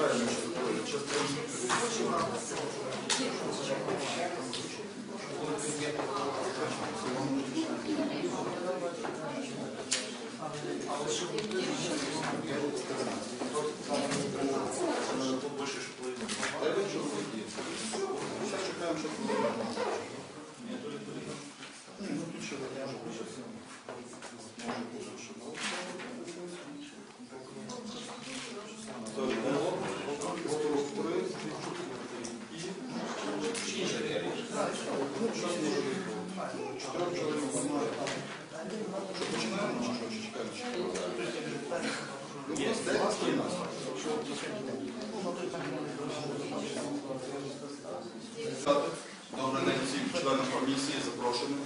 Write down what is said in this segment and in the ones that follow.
Чекаємо, що. Ну що Добрий день всім членам комісії, запрошеним.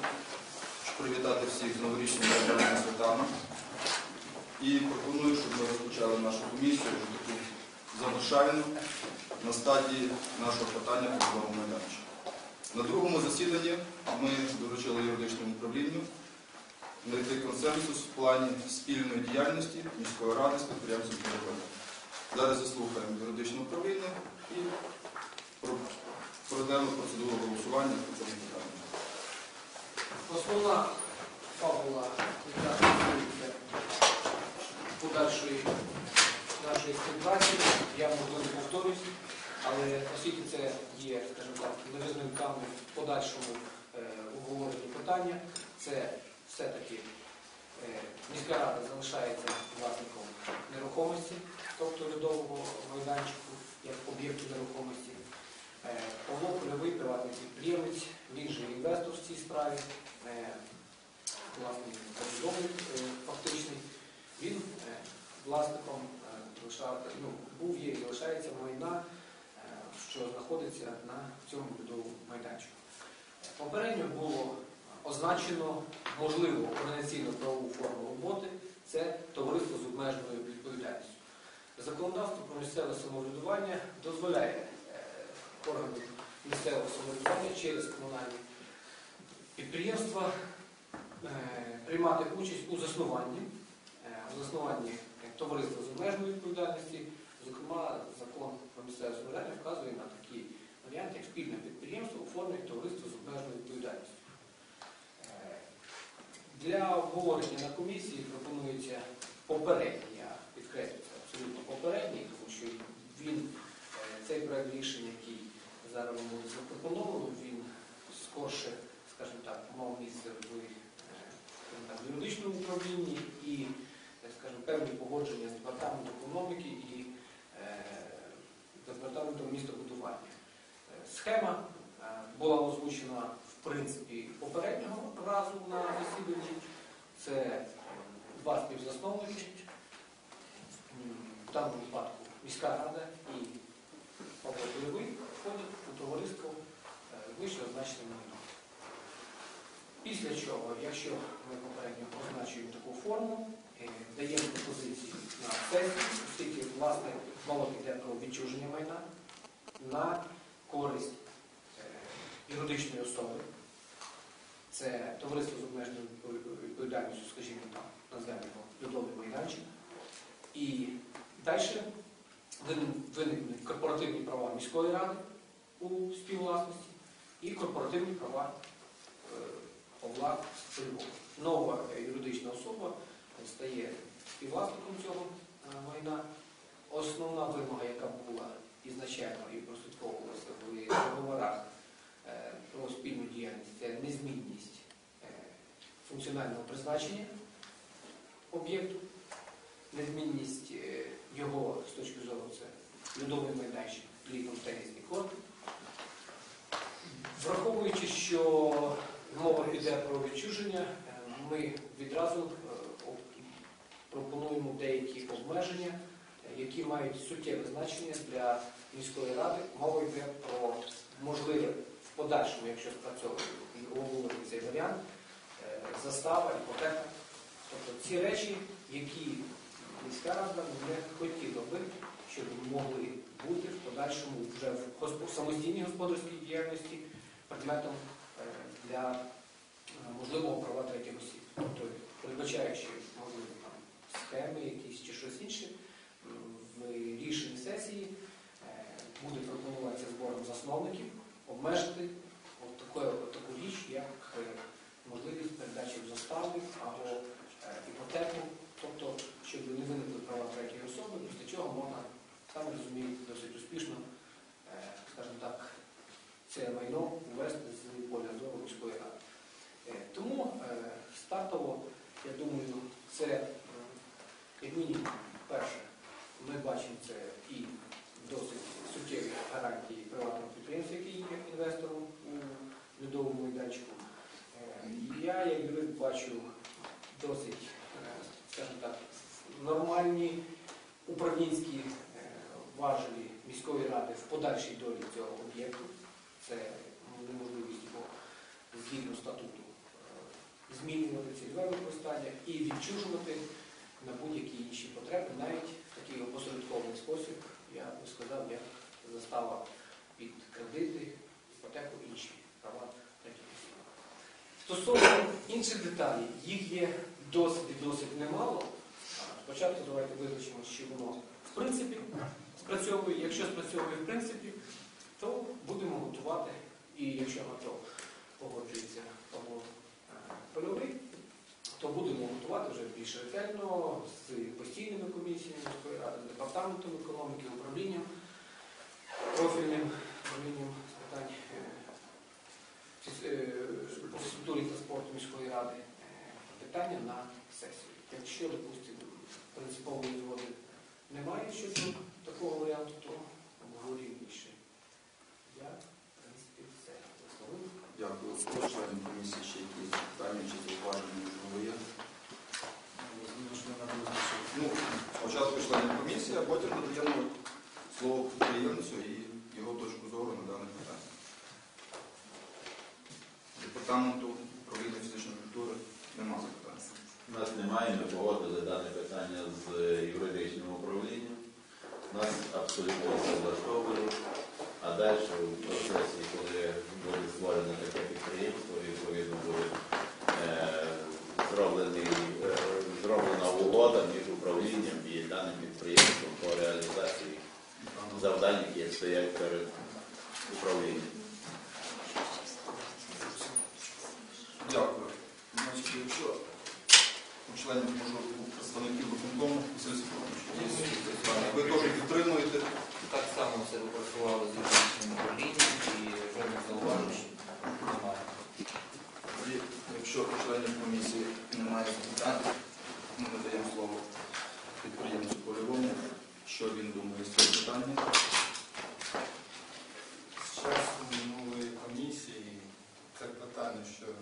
Щоб привітати всіх з новорічними різдвяними святами. І пропоную, щоб ми розпочали нашу комісію вже таку завершальну на стадії нашого питання новому майданчику. На другому засіданні ми доручили юридичному управлінню знайти консенсус в плані спільної діяльності міської ради з підприємством «Переходи». Зараз заслухаємо юридичне управління і проведемо процедуру голосування по цьому питанню. Основна фабула подальшої нашої співпраці, я можливо повторюсь, але оскільки це є, скажімо так, невизнимками в подальшому е, обговоренні питання, це все-таки е, міська рада залишається власником нерухомості, тобто льодового майданчику як об'єкту нерухомості. Е, Павло Польовий, приватний підприємець, він же інвестор в цій справі, е, власний повідомий фактичний. Він власником ну, був є і залишається майна, що знаходиться на цьому будовому майданчику. Попередньо було означено можливу організаційну правову форму роботи це товариство з обмеженою відповідальністю. Законодавство про місцеве самоврядування дозволяє е, органам місцевого самоврядування через комунальні підприємства е, приймати участь у заснуванні, е, у заснуванні е, товариства з обмеженою відповідальності. Зокрема, закон про місцеве самоврядування вказує на такі варіанти, як спільне підприємство у формі товариства з обмеженою відповідальністю. Для обговорення на комісії пропонується попередній, я підкреслюю, абсолютно попередній, тому що він, е, цей проект рішення, який зараз вам буде запропоновано, він скорше, скажімо так, мав місце в е, юридичному управлінні і, е, скажімо, певні погодження з департаментом економіки і департаментом містобудування. Схема е, була озвучена в принципі попереднього разу на засіданні. Це е, два співзасновники. М, В даному випадку міська рада і Павло Бойовий входять у товариство е, вище означене майно. Після чого, якщо ми попередньо означуємо таку форму, е, даємо пропозиції на сесію, оскільки власне мова йде про відчуження майна на користь е, юридичної особи. Це товариство з обмеженою відповідальністю, скажімо так, назвемо його Людовий майданчик. І далі виникнуть корпоративні права міської ради у співвласності і корпоративні права е, Павла Польового. Нова юридична особа стає співвласником цього е, майна. Основна вимога, яка була ізначально і прослідковувалася в договорах про спільну діяльність, це незмінність е, функціонального призначення об'єкту, незмінність е, його з точки зору це льодовий майданчик, літом тенісний корт. Враховуючи, що мова піде про відчуження, е, ми відразу е, пропонуємо деякі обмеження, е, які мають суттєве значення для міської ради. Мова йде про можливе в подальшому, якщо спрацьовує і обговорити цей варіант, е, застава, іпотека. Тобто ці речі, які міська рада не хотіла би, щоб могли бути в подальшому вже в самостійній господарській діяльності предметом е, для е, можливого права третіх осіб. Тобто, передбачаючи, можливо, там, схеми якісь чи щось інше, в рішенні сесії обмежити от таку, от таку річ, як е, можливість передачі в застави або е, іпотеку, тобто, щоб не виникли права третьої особи, після чого можна, саме розумієте, досить успішно, е, скажімо так, це майно увести з поля зору міської ради. Тому стартово, я думаю, це як мінімум, перше, ми бачимо це і досить суттєві гарантії приватного підприємства, який є інвестором у льодовому майданчику. Е, Я, як юрист, бачу досить, е, скажімо так, нормальні управлінські е, важелі міської ради в подальшій долі цього об'єкту. Це неможливість його згідно статуту змінювати цільове використання і відчужувати на будь-які інші потреби, навіть в такий опосередкований спосіб, я би сказав, як застава під кредити, іпотеку, інші права осіб. Стосовно інших деталей, їх є досить і досить немало. Спочатку давайте визначимо, що воно в принципі спрацьовує. Якщо спрацьовує в принципі, то будемо готувати. І якщо на то погоджується Павло е, Польовий, то будемо готувати вже більш ретельно з постійними комісіями міської ради, департаментом економіки, управлінням, профільним управлінням з питань е, е, по фізкультурі та спорту міської ради е, питання на сесію. Якщо, допустимо, принципової згоди немає щодо такого варіанту, то обговорюємо більше. Я, в принципі, все висловив. Дякую. У членів комісії ще якісь питання чи зауваження, можливо, є? Ну, спочатку членів комісії, а потім надаємо слово підприємцю і його точку зору на дане питання. Департаменту управління фізичної культури нема запитань. У нас немає, ми погодили дане питання з юридичним управлінням. Нас абсолютно все влаштовує. А далі у процесі, коли буде створено таке підприємство, відповідно буде е, зроблений, е, зроблена угода між управлінням і даним підприємством по реалізації завдань, які стоять перед управлінням. Дякую. Значить, якщо у членів можу питання. З часу минулої комісії це питання щодо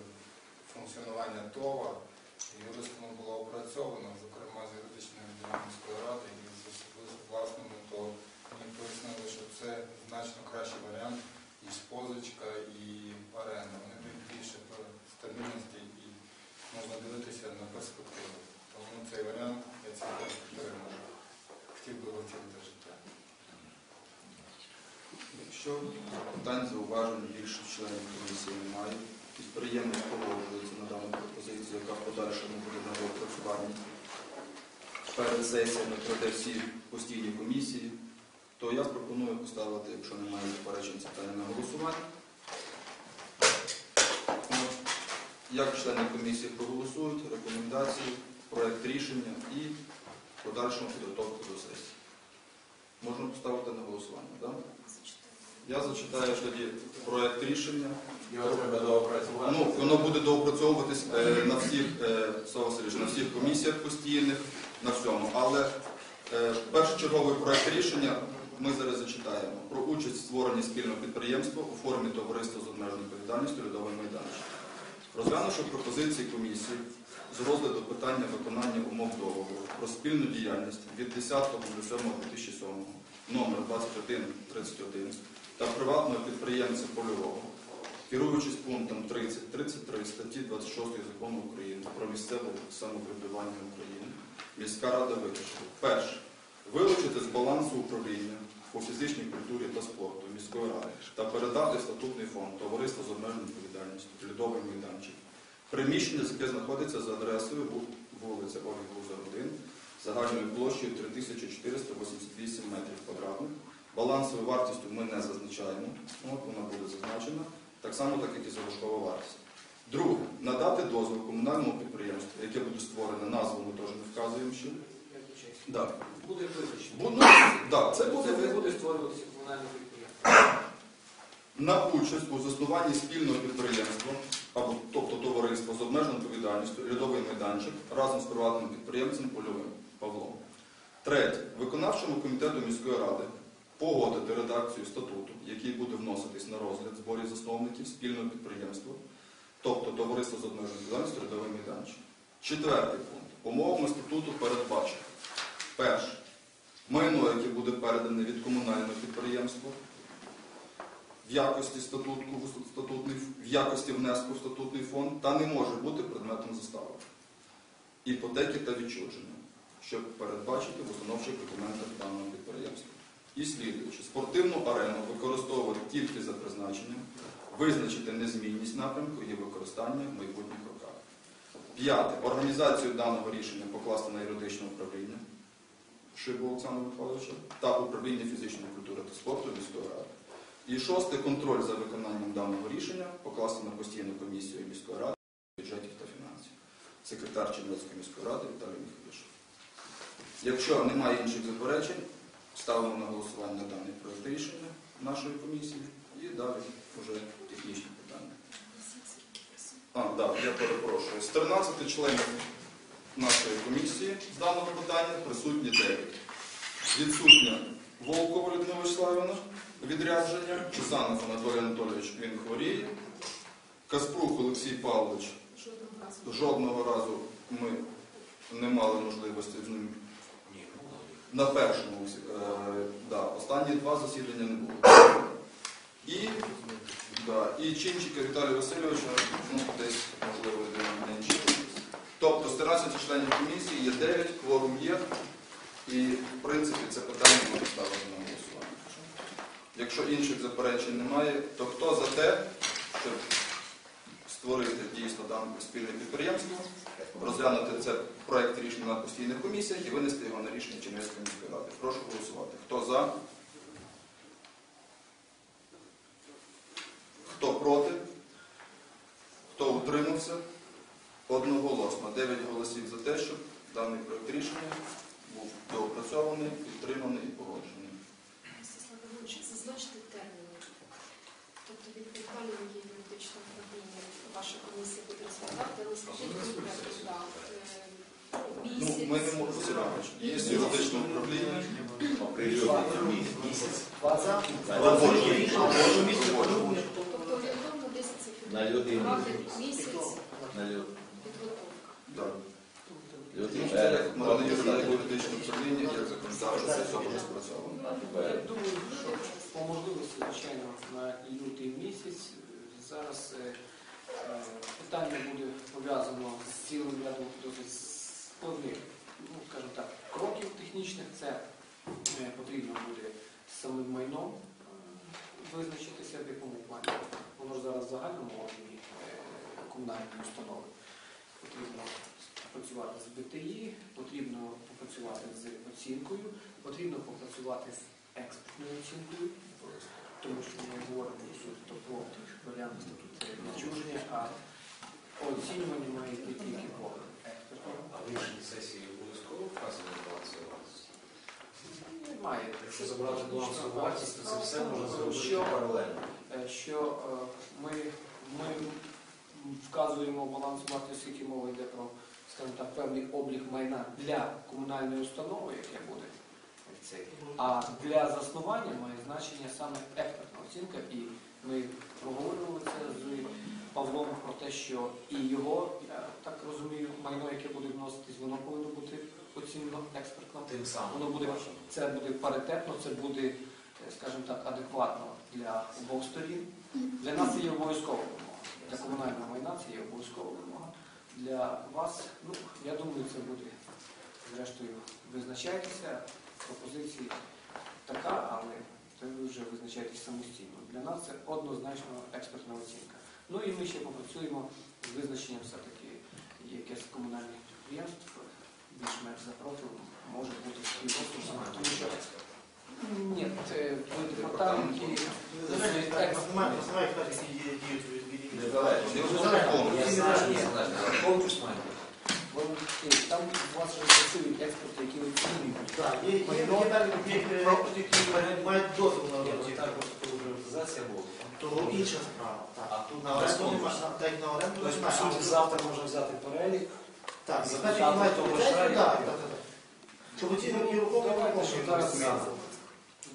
функціонування ТОВА юристами було опрацьовано, зокрема з відділом міської ради і з особисто власними, то мені пояснили, що це значно кращий варіант ніж позичка і оренда. Вони дають більше стабільності і можна дивитися на перспективу. Тому цей варіант я цілком підтримую. Хотів би його втілити в життя. Якщо питань, зауважень більше членів комісії немає, підприємець погоджується на дану пропозицію, яка в подальшому буде на доопрацюванні. Перед сесіями пройде всі постійні комісії, то я пропоную поставити, якщо немає заперечень, це питання на голосування. Як члени комісії проголосують, рекомендації, проект рішення і подальшому підготовку до сесії. Можна поставити на голосування, так? Я зачитаю тоді проект рішення. Ну, воно буде доопрацьовуватись е, на всіх, е, Васильович, на всіх комісіях постійних, на всьому. Але е, першочерговий проект рішення ми зараз зачитаємо про участь в створенні спільного підприємства у формі товариства з обмеженою відповідальністю «Льодовий майданчик». Розглянувши пропозиції комісії з розгляду питання виконання умов договору про спільну діяльність від 10.07.2007 номер 2131 та приватного підприємця польового, керуючись пунктом 30.33 статті 26 закону України про місцеве самоврядування України, міська рада вирішила. Перше. Вилучити з балансу управління по фізичній культурі та спорту міської ради та передати статутний фонд товариства з обмеженою відповідальністю «Льодовий майданчик. Приміщення, яке знаходиться за адресою вулиця Олі Груза 1, загальною площею 3488 метрів квадратних Балансовою вартістю ми не зазначаємо, от вона буде зазначена, так само, так як і залишкова вартість. Друге, надати дозвіл комунальному підприємству, яке буде створене, назву ми теж не вказуємо ще. Да. Буде визначено. Бу- ну, да, це буде Це буде створюватися комунальне підприємство. на участь у заснуванні спільного підприємства або тобто товариства з обмеженою відповідальністю, рядовий майданчик разом з приватним підприємцем Польовим Павлом. Третє. Виконавчому комітету міської ради погодити редакцію статуту, який буде вноситись на розгляд зборів засновників спільного підприємства, тобто товариство з обмеженою відповідальністю, рядовий майданчик. Четвертий пункт. Умовами статуту передбачено. Перше. Майно, яке буде передане від комунального підприємства, в якості статутку, в статутний, в якості внеску в статутний фонд та не може бути предметом застави. Іпотеки та відчуження, щоб передбачити в установчих документах даного підприємства. І слідуючи, спортивну арену використовувати тільки за призначенням, визначити незмінність напрямку її використання в майбутніх роках. П'яте. Організацію даного рішення покласти на юридичне управління Шибу Олександра Михайловича та управління фізичної культури та спорту міської ради. І шосте контроль за виконанням даного рішення покласти на постійну комісію міської ради бюджетів та фінансів. Секретар Чернівецької міської ради Віталій Михайлович. Якщо немає інших заперечень, ставимо на голосування даний проект рішення нашої комісії і далі вже технічні питання. А, так, я перепрошую. З 13 членів нашої комісії з даного питання присутні 9. Відсутня Волкова Людмила Вячеславівна, відрядження, Чесанов Анатолій Анатолійович, він хворіє, Каспрух Олексій Павлович, жодного разу ми не мали можливості з ним. На першому, е, да, останні два засідання не було. І, да, і Чинчика Віталія Васильовича, ну, десь, можливо, не інші. Тобто з 13 членів комісії є 9, кворум є, і в принципі це питання можна ставити на голосування. Якщо інших заперечень немає, то хто за те, щоб створити дійсно дане спільне підприємство, розглянути це проект рішення на постійних комісіях і винести його на рішення Чернівецької міської ради. Прошу голосувати. Хто за? Хто проти? Хто утримався? Одноголосно. 9 голосів за те, щоб даний проект рішення був доопрацьований, підтриманий і погоджений. Іванович, терміни. Тобто від підпалювання юридичного управління ваша комісія буде розглядати, але скажіть конкретно, так, е, Ну, ми не можемо Сергійович, Є юридичне управління. Оприлюднення місяць. Робочий. Тобто орієнтовно десь це На людину. місяць На підготовка. Юридичне управління, як законодавчо це все буде спрацьовано. Я думаю, що по можливості, звичайно, на лютий місяць е, зараз е, е, питання буде пов'язано з цілим рядом досить складних, ну, скажімо так, кроків технічних. Це е, потрібно буде з самим майном е, визначитися, в якому плані. Воно ж зараз в загальному органі е, комунальної установи. Потрібно попрацювати з БТІ, потрібно попрацювати з оцінкою, потрібно попрацювати з експертною оцінкою, тому що ми говоримо про варіант статуту відчуження, а оцінювання має йти тільки по експертному. А в іншій сесії обов'язково вказано балансову вартість? Немає. Якщо забрати балансову вартість, то це все можна зробити паралельно. Е, що е, ми, ми вказуємо баланс вартості, оскільки мова йде про, скажімо так, певний облік майна для комунальної установи, яке буде цей. А для заснування має значення саме експертна оцінка, і ми проговорювали це з Павлом про те, що і його, я так розумію, майно, яке буде вноситись, воно повинно бути оцінено експертно. Тим самим. Воно буде це буде паритетно, це буде, е, скажімо так, адекватно для обох сторін. Для нас це є обов'язкова вимога. Для комунального майна це є обов'язкова вимога. Для вас, ну я думаю, це буде зрештою визначайтеся. Пропозиції така, але це ви вже визначаєтесь самостійно. Для нас це однозначно експертна оцінка. Ну і ми ще попрацюємо з визначенням все-таки якесь комунальних підприємств більш-менш за профілем може бути співрозумом, тому що Ні, в департаменті конкурс. Вони- Там у вас вже працюють експерти, які. Так, є, об'єкти, мають дозвіл на ну роботу. була. То інша справа. А тут На оренду так на Тобто, завтра можна взяти перелік. Так, хто ліцензію, бажає. так, так, так. Щоб майно. щоб зараз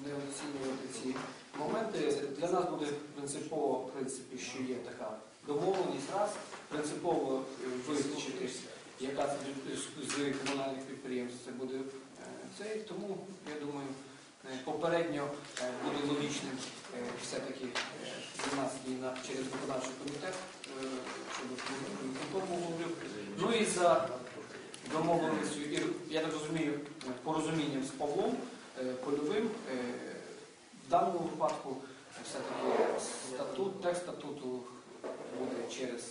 не оцінювати ці моменти. Для нас буде принципово, в принципі, що є така домовленість раз, принципово е, визначити, яка з- комунальних підприємств це буде е, цей. Тому я думаю, е, попередньо е, буде логічним все-таки нас і на через виконавчий комітет, щоб говорив. Ну і за домовленістю, я так розумію, порозумінням з Павлом Польовим, в даному випадку все-таки статут, текст статуту буде через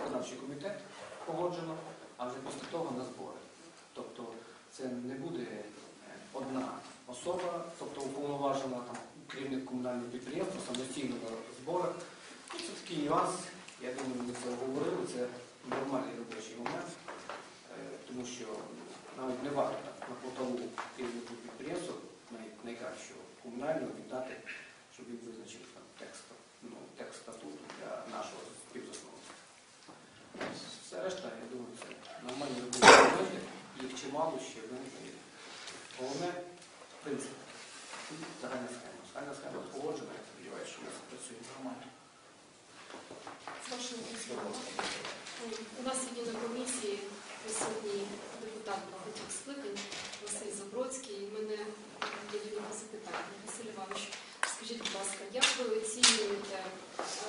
виконавчий комітет погоджено, а вже після того на збори. Тобто це не буде е, одна особа, тобто уповноважена там керівник комунального підприємства самостійно на зборах. Ну, Це такий нюанс. Я думаю, ми це говорили, це нормальний робочий момент, Е, тому що навіть не варто на потолу керівнику підприємства най- найкращого комунального віддати, щоб він визначив там текст, ну, текст статуту для нашого співзасновника. Все решта, я думаю, це нормальні робочі моменти, їх чимало ще виникне. Головне принцип. Загальна схема. Загальна схема погоджена, я сподіваюся, що ми працює нормально. З вашим дозволом. У нас сьогодні на комісії присутній депутат багатьох скликань Василь Забродський. І мене є до запитання. Василь Іванович, скажіть, будь ласка, як ви оцінюєте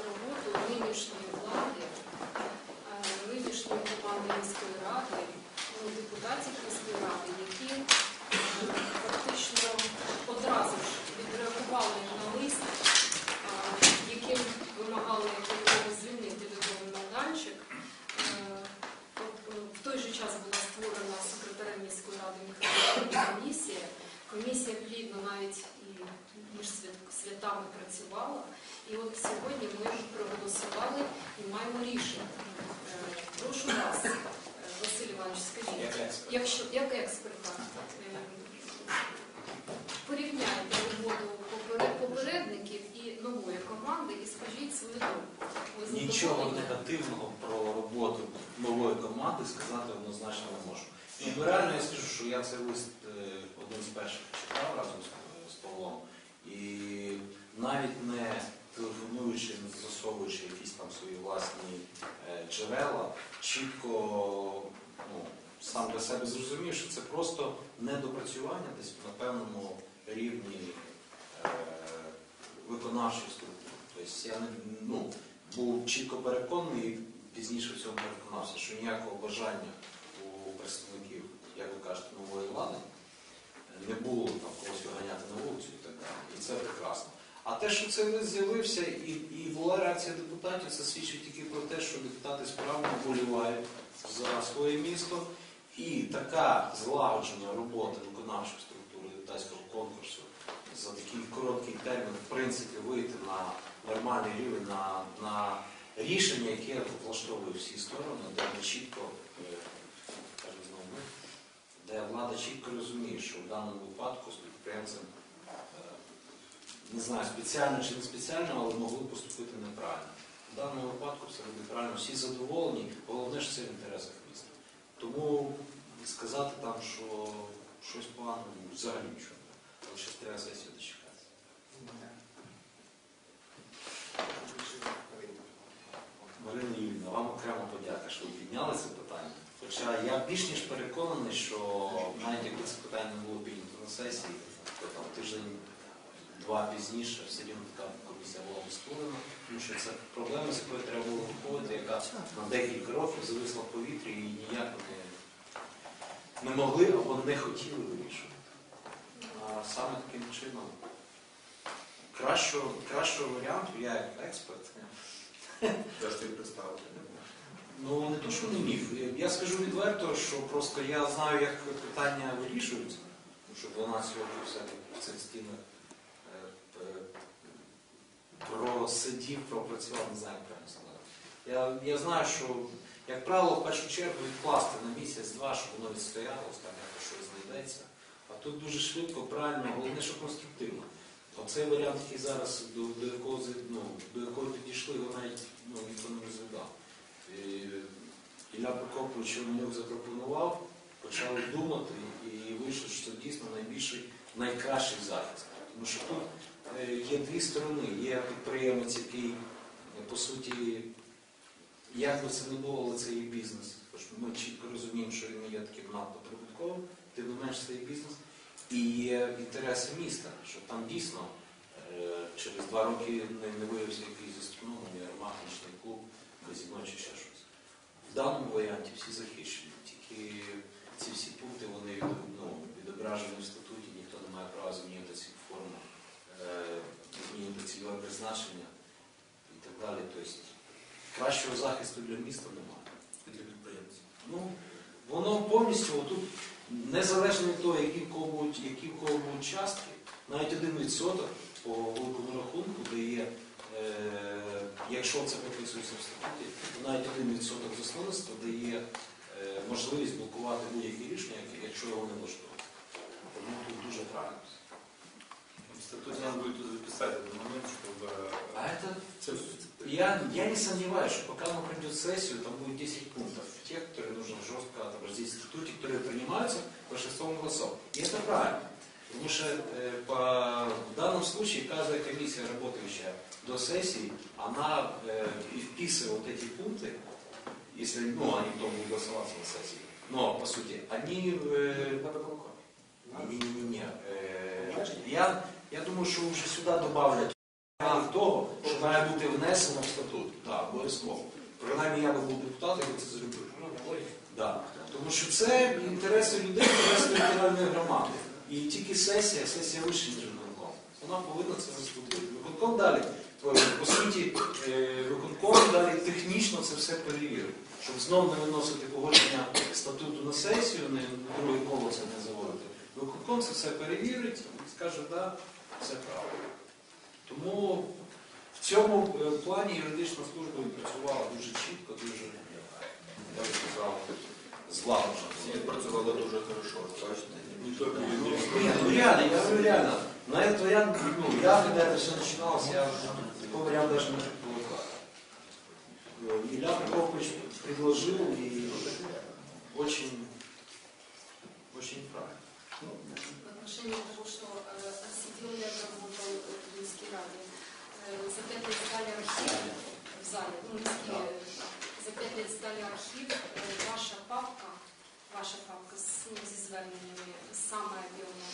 роботу нинішньої влади, команди міської ради, ну, депутатів міської ради, які е, фактично одразу ж відреагували на лист, е, яким вимагали звільнити льодовий майданчик. Е, е, В той же час була створена секретарем міської ради міської комісія. Комісія плідно навіть і між святами працювала. І от сьогодні ми проголосували і маємо рішення. Е, Прошу вас, е, Василь Іванович, скажіть, Як експерт. якщо як експерта, е, порівняйте роботу попередників і нової команди і скажіть свою думку. Нічого негативного про роботу нової команди сказати однозначно не можу. І реально я скажу, що я цей лист е, один з перших читав разом з, з Павлом. І навіть не телефонуючи, не застосовуючи якісь там свої власні е, джерела, чітко ну, сам для себе зрозумів, що це просто недопрацювання десь на певному рівні е, виконавчих структур. Тобто я не, ну, був чітко переконаний і пізніше в цьому переконався, що ніякого бажання у представників, як ви кажете, нової влади не було там когось виганяти на вулицю і так далі. І це прекрасно. А те, що лист з'явився і, і була реакція депутатів, це свідчить тільки про те, що депутати справді вболівають за своє місто. І така злагоджена робота виконавчої структури депутатського конкурсу за такий короткий термін, в принципі, вийти на нормальний рівень, на, на рішення, яке влаштовує всі сторони, де чітко, е, ми, де влада чітко розуміє, що в даному випадку з підприємцем, е, не знаю, спеціально чи не спеціально, але могли поступити неправильно. В даному випадку все буде правильно, всі задоволені, головне, що це в інтересах міста. Тому сказати там, що щось погано, взагалі нічого. Але ще треба сесію дочекатися. Марина Юрійовна, вам окремо подяка, що ви підняли це питання. Хоча я більш ніж переконаний, що навіть якби це питання не було піднято на сесії, то там тиждень два пізніше все рівно така комісія була створена, тому що це проблема, з якою треба було виходити, яка на декілька років зависла в повітрі і ніяк не, не могли або не хотіли вирішувати. А саме таким чином кращого, кращого варіанту, я як експерт, представити не можу. Ну не то, що не міг. Я скажу відверто, що просто я знаю, як питання вирішуються тому що 12 років все-таки в цих стінах просидів, пропрацював, не знаю, як сказати. Я, я знаю, що, як правило, в першу чергу відкласти на місяць-два, щоб воно відстоялося, там якось щось знайдеться. А тут дуже швидко, правильно, головне, що конструктивно. Оцей варіант, який зараз до, до якого ну, до якого підійшли, його навіть ну, ніхто не розглядав. Ілля Прокопович Романюк запропонував, почали думати і вийшло, що це дійсно найбільший, найкращий захист. Тому що тут є дві сторони. Є підприємець, який, е, по суті, як би це не було, але це є бізнес. Ми чітко розуміємо, що він є таким надприбутковим, тим не менш це є бізнес. І є інтереси міста, що там дійсно е, через два роки не, виявився якийсь заступнований арматичний клуб, казіно чи ще щось. В даному варіанті всі захищені. Тільки ці всі пункти вони ну, відображені в статуті, ніхто не має права змінювати ці форму, е, змінювати цільове призначення і так далі. Тобто кращого захисту для міста немає. Для підприємців. Ну, воно повністю отут, незалежно від того, які в кого будуть, які в кого будуть частки, навіть один відсоток по великому рахунку дає, е, якщо це прописується в статуті, то навіть один відсоток засновництва дає е, можливість блокувати будь-які рішення, якщо його не влаштовує. Тому тут дуже правильно. Статуте надо будет записать этот момент, чтобы... А это Я, я не сомневаюсь, что пока мы пройдет сессию, там будет 10 пунктов, тех, которые нужно жестко отобразить в статуте, которые принимаются большинством голосов. И это правильно. Потому что э, по, в данном случае каждая комиссия, работающая до сессии, она э, и вписывает вот эти пункты, если ну, они потом будут голосоваться на сессии. Но, по сути, они... Э, не-не-не, э, я, я думаю, что уже сюда добавлять Вимог того, що має бути внесено в статут. Так, обов'язково. Принаймні я би був депутатом, я це зробив. Да. Тому що це інтереси людей, інтереси територіальної громади. І тільки сесія, сесія вища, ніж виконком. Вона повинна це заступити. Виконком далі, по, по суті, е, виконком далі технічно це все перевірить. Щоб знову не виносити погодження статуту на сесію, на друге коло це не заводити. Виконком це все перевірить і скаже, так, да, все правильно. Тому в цьому е, плані юридична служба відпрацювала дуже чітко, дуже, я б сказав, злагоджено. Всі працювали дуже хорошо, бачите? Не тільки Ні, ну реально, я говорю реально. На это я, ну, я, когда это все начиналось, я такой вариант даже не предполагал. Э, Илья Прокопович предложил и очень, очень правильно. Отношении того, что э, сидел я работал в Минской раде. Э, за пять лет сдали архив в зале, ну, Минский, э, за пять лет сдали архив, э, ваша папка, ваша папка с, ну, самая объемная.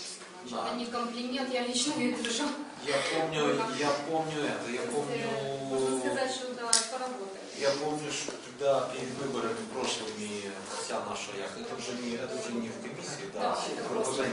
Да. Это не комплимент, я лично ее держу. Я помню, я помню это, я помню... Можно сказать, что да, поработали. Я помню, что когда перед выборами прошлыми вся наша яхта, это уже не, это уже не в комиссии, да, Да, это просто-